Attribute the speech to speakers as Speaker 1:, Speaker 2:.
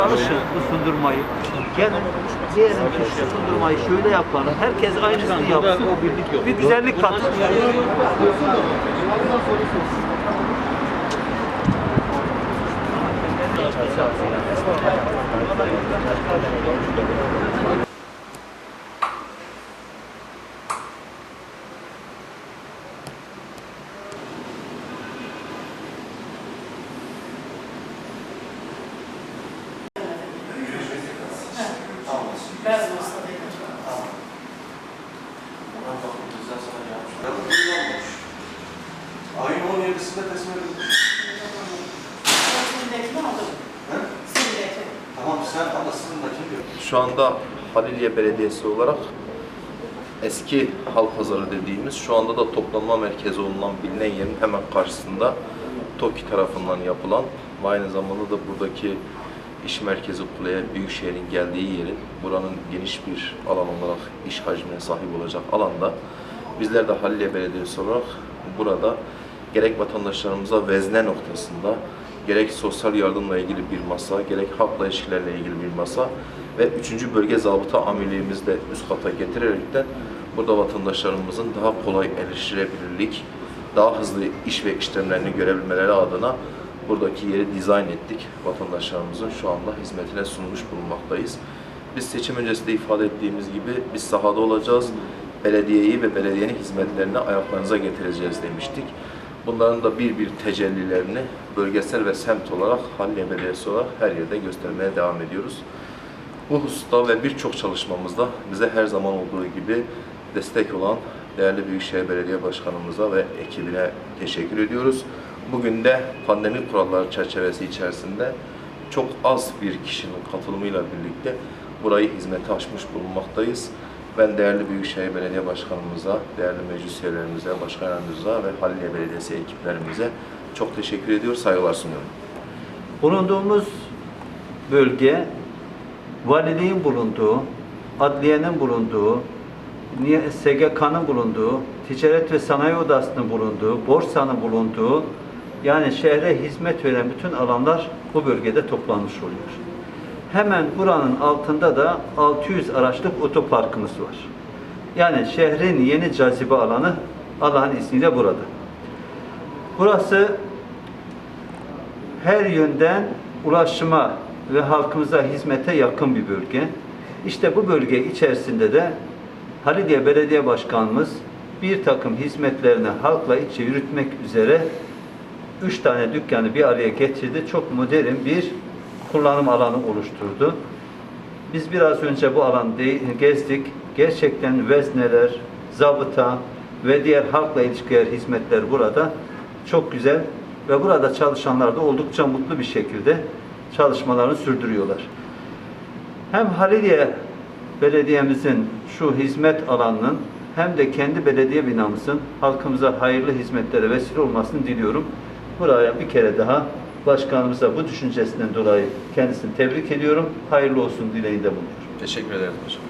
Speaker 1: Alışın bu sundurmayı. Gelin diyelim ki şu sundurmayı şöyle yapalım. Herkes aynısını yapsın. Bir güzellik katın.
Speaker 2: Ayın 17'sinde teslim edilmiş. He? Tamam sen ama sınırdaki diyor.
Speaker 3: Şu anda Haliliye Belediyesi olarak eski halk pazarı dediğimiz şu anda da toplanma merkezi olunan bilinen yerin hemen karşısında TOKİ tarafından yapılan ve aynı zamanda da buradaki iş merkezi Kule'ye Büyükşehir'in geldiği yerin buranın geniş bir alan olarak iş hacmine sahip olacak alanda bizler de Haliliye Belediyesi olarak burada gerek vatandaşlarımıza vezne noktasında gerek sosyal yardımla ilgili bir masa, gerek halkla ilişkilerle ilgili bir masa ve 3. Bölge Zabıta Amirliğimizi de üst kata getirerekten burada vatandaşlarımızın daha kolay erişilebilirlik, daha hızlı iş ve işlemlerini görebilmeleri adına buradaki yeri dizayn ettik. Vatandaşlarımızın şu anda hizmetine sunmuş bulunmaktayız. Biz seçim öncesinde ifade ettiğimiz gibi biz sahada olacağız. Belediyeyi ve belediyenin hizmetlerini ayaklarınıza getireceğiz demiştik. Bunların da bir bir tecellilerini bölgesel ve semt olarak Halliye Belediyesi olarak her yerde göstermeye devam ediyoruz. Bu hususta ve birçok çalışmamızda bize her zaman olduğu gibi destek olan değerli Büyükşehir Belediye Başkanımıza ve ekibine teşekkür ediyoruz. Bugün de pandemi kuralları çerçevesi içerisinde çok az bir kişinin katılımıyla birlikte burayı hizmete açmış bulunmaktayız. Ben değerli Büyükşehir Belediye Başkanımıza, değerli meclis üyelerimize, başkan yardımcımıza ve Halliye Belediyesi ekiplerimize çok teşekkür ediyor, saygılar sunuyorum.
Speaker 1: Bulunduğumuz bölge valiliğin bulunduğu, adliyenin bulunduğu, SGK'nın bulunduğu, Ticaret ve Sanayi Odası'nın bulunduğu, borsanın bulunduğu, yani şehre hizmet veren bütün alanlar bu bölgede toplanmış oluyor. Hemen buranın altında da 600 araçlık otoparkımız var. Yani şehrin yeni cazibe alanı Allah'ın izniyle burada. Burası her yönden ulaşıma ve halkımıza hizmete yakın bir bölge. İşte bu bölge içerisinde de Halidiye Belediye Başkanımız bir takım hizmetlerini halkla içe yürütmek üzere üç tane dükkanı bir araya getirdi. Çok modern bir kullanım alanı oluşturdu. Biz biraz önce bu alanı de- gezdik. Gerçekten vezneler, zabıta ve diğer halkla ilişkiler hizmetler burada çok güzel ve burada çalışanlar da oldukça mutlu bir şekilde çalışmalarını sürdürüyorlar. Hem Haliliye Belediye'mizin şu hizmet alanının hem de kendi belediye binamızın halkımıza hayırlı hizmetlere vesile olmasını diliyorum. Buraya bir kere daha başkanımıza bu düşüncesinden dolayı kendisini tebrik ediyorum. Hayırlı olsun dileğinde bulunuyorum.
Speaker 3: Teşekkür ederim hocam.